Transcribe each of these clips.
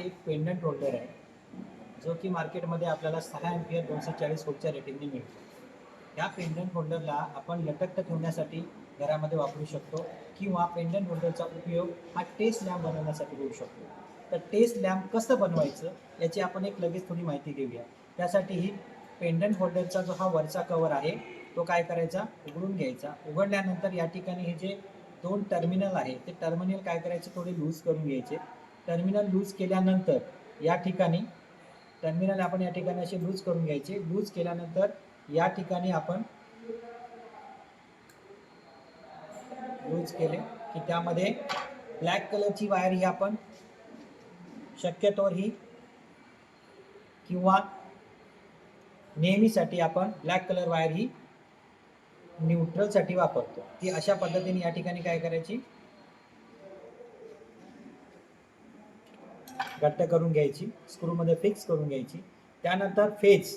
एक pendant holder आहे. जो की मार्केटमध्ये आपल्याला सहा एम्पियर दोनशे चाळीस फूटच्या रेटिंगने मिळतो. या पेंडंट होल्डरला आपण लटकत ठेवण्यासाठी घरामध्ये वापरू शकतो किंवा पेंडंट होल्डरचा उपयोग हा टेस्ट लॅम्प बनवण्यासाठी होऊ शकतो. तर टेस्ट लॅम्प कसं बनवायचं याची आपण एक लगेच थोडी माहिती घेऊया त्यासाठी ही पेंडंट होल्डरचा जो हा वरचा कवर आहे तो काय करायचा? उघडून घ्यायचा. उघडल्यानंतर या ठिकाणी हे जे दोन टर्मिनल आहे ते टर्मिनल काय करायचे? थोडे लूज करून घ्यायचे. टर्मिनल लूज केल्यानंतर या ठिकाणी टर्मिनल आपण या ठिकाणी असे लूज करून घ्यायचे. लूज केल्यानंतर या ठिकाणी आपण लूज केले की त्यामध्ये ब्लॅक कलरची वायर ही आपण शक्यतोवर ही किंवा नेहमीसाठी आपण ब्लॅक कलर वायर ही न्यूट्रलसाठी वापरतो. ती अशा पद्धतीने या ठिकाणी काय करायची? घट्ट करून घ्यायची स्क्रूमध्ये फिक्स करून घ्यायची. त्यानंतर फेज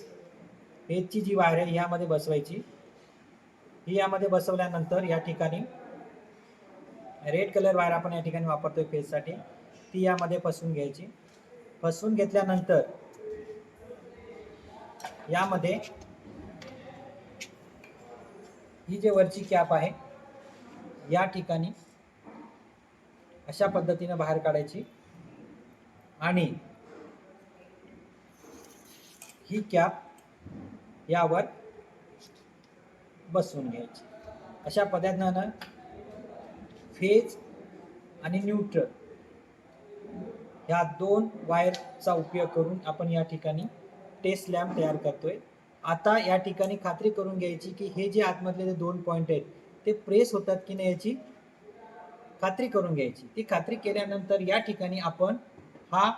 फेजची जी वायर आहे यामध्ये बसवायची. ही यामध्ये बसवल्यानंतर या ठिकाणी रेड कलर वायर आपण या ठिकाणी वापरतोय फेजसाठी ती यामध्ये फसवून घ्यायची. फसवून घेतल्यानंतर यामध्ये ही जे वरची कॅप आहे या ठिकाणी अशा पद्धतीने बाहेर काढायची. आणि ही कॅप यावर बसवून घ्यायची. अशा पद्धतीनं फेज आणि न्यूट्रल ह्या दोन वायरचा उपयोग करून आपण या ठिकाणी टेस्ट लॅम्प तयार करतोय. आता या ठिकाणी खात्री करून घ्यायची की हे जे आतमधले जे दोन पॉईंट आहेत ते प्रेस होतात की नाही याची खात्री करून घ्यायची. ती खात्री केल्यानंतर या ठिकाणी आपण हा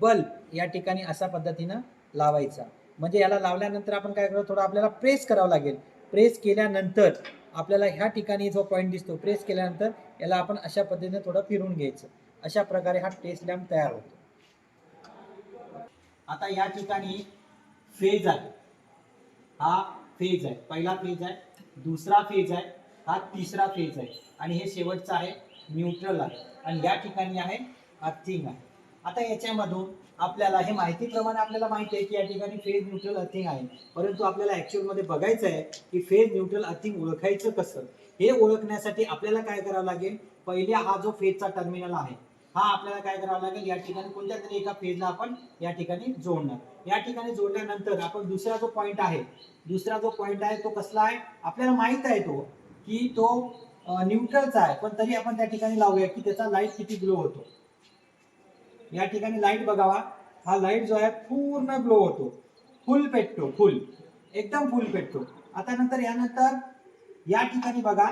बल्ब या ठिकाणी अशा पद्धतीनं लावायचा. म्हणजे याला लावल्यानंतर आपण काय करतो थोडं आपल्याला प्रेस करावं लागेल. प्रेस केल्यानंतर आपल्याला ह्या ठिकाणी जो पॉईंट दिसतो प्रेस केल्यानंतर याला आपण अशा पद्धतीने थोडं फिरून घ्यायचं. अशा प्रकारे हा टेस्ट लॅम्प तयार होतो. आता या ठिकाणी फेज आहे. हा फेज आहे. पहिला फेज आहे दुसरा फेज आहे हा तिसरा फेज आहे. आणि हे शेवटचा आहे न्यूट्रल आहे. आणि या ठिकाणी आहे अर्थिंग आहे. आता याच्यामधून आपल्याला हे माहितीप्रमाणे आपल्याला माहिती आहे की या ठिकाणी फेज न्यूट्रल अर्थिंग आहे. परंतु आपल्याला ऍक्च्युअलमध्ये बघायचं आहे की फेज न्यूट्रल अर्थिंग ओळखायचं कसं? हे ओळखण्यासाठी आपल्याला काय करावं लागेल? पहिल्या हा जो फेजचा टर्मिनल आहे हा आपल्याला काय करावं लागेल? या ठिकाणी कोणत्या तरी एका फेजला आपण या ठिकाणी जोडणार. या ठिकाणी जोडल्यानंतर आपण दुसरा जो पॉईंट आहे दुसरा जो पॉईंट आहे तो कसला आहे? आपल्याला माहीत आहे तो की तो न्यूट्रलचा आहे. पण तरी आपण त्या ठिकाणी लावूया की त्याचा लाइट किती ग्लो होतो. या ठिकाणी लाइट बघावा. हा लाइट जो आहे पूर्ण ग्लो होतो. फुल पेटतो फुल एकदम फुल पेटतो आता नंतर यानंतर या ठिकाणी बघा.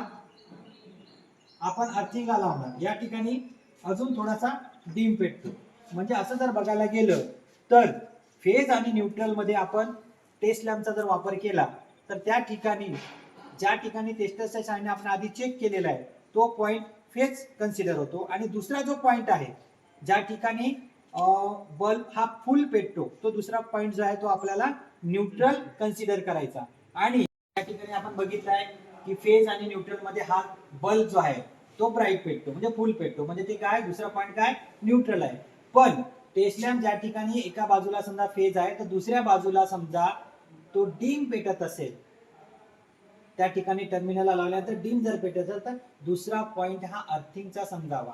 आपण अर्थिंगा लावणार या ठिकाणी अजून थोडासा डीम पेटतो म्हणजे असं जर बघायला गेलं तर फेज आणि न्यूट्रलमध्ये आपण टेस्ट लॅम्पचा जर वापर केला तर त्या ठिकाणी ज्या ठिकाणी टेस्टरच्या शाळेने आपण आधी चेक केलेला आहे तो पॉईंट फेज कन्सिडर होतो. आणि दुसरा जो पॉईंट आहे ज्या ठिकाणी बल्ब हा फुल पेटतो तो दुसरा पॉइंट जो आहे तो आपल्याला न्यूट्रल कन्सिडर करायचा. आणि या ठिकाणी आपण बघितलं आहे की फेज आणि न्यूट्रलमध्ये हा बल्ब जो आहे तो ब्राईट पेटतो म्हणजे फुल पेटतो. म्हणजे ते काय? दुसरा पॉईंट काय? न्यूट्रल आहे. पण टेस्ट ज्या ठिकाणी एका बाजूला समजा फेज आहे तर दुसऱ्या बाजूला समजा तो डीम पेटत असेल त्या ठिकाणी टर्मिनलला लावल्यानंतर डीम जर पेटत असेल तर दुसरा पॉइंट हा अर्थिंगचा समजावा.